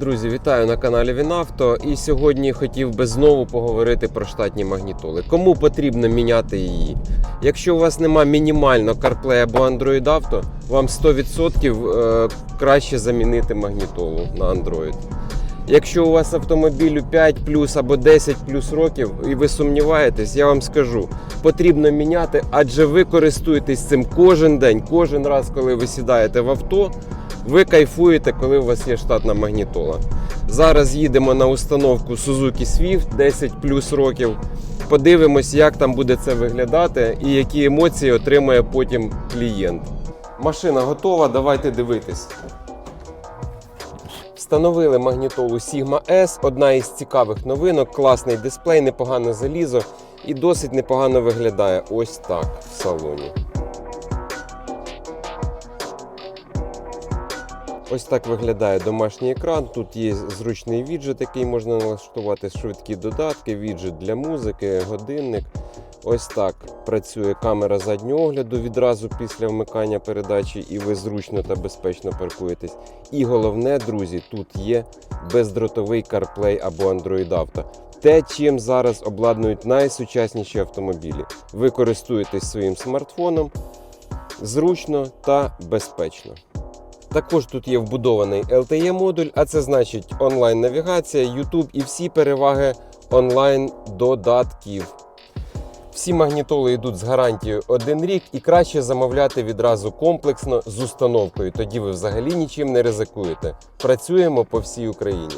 Друзі, вітаю на каналі Вінавто. І сьогодні хотів би знову поговорити про штатні магнітоли. Кому потрібно міняти її? Якщо у вас нема мінімально CarPlay або Android Auto, вам 100% е, краще замінити магнітолу на Android. Якщо у вас автомобілю 5 плюс або 10 плюс років і ви сумніваєтесь, я вам скажу, потрібно міняти, адже ви користуєтесь цим кожен день, кожен раз, коли ви сідаєте в авто, ви кайфуєте, коли у вас є штатна магнітола. Зараз їдемо на установку Suzuki Swift 10 плюс років. Подивимось, як там буде це виглядати і які емоції отримає потім клієнт. Машина готова, давайте дивитись. Встановили магнітолу Sigma S, одна із цікавих новинок, класний дисплей, непогане залізо і досить непогано виглядає ось так в салоні. Ось так виглядає домашній екран. Тут є зручний віджит, який можна налаштувати, швидкі додатки, віджит для музики, годинник. Ось так працює камера заднього огляду відразу після вмикання передачі, і ви зручно та безпечно паркуєтесь. І головне, друзі, тут є бездротовий CarPlay або Android Auto. Те, чим зараз обладнують найсучасніші автомобілі. Ви користуєтесь своїм смартфоном зручно та безпечно. Також тут є вбудований LTE модуль, а це значить онлайн-навігація, YouTube і всі переваги онлайн-додатків. Всі магнітоли йдуть з гарантією один рік і краще замовляти відразу комплексно з установкою. Тоді ви взагалі нічим не ризикуєте. Працюємо по всій Україні.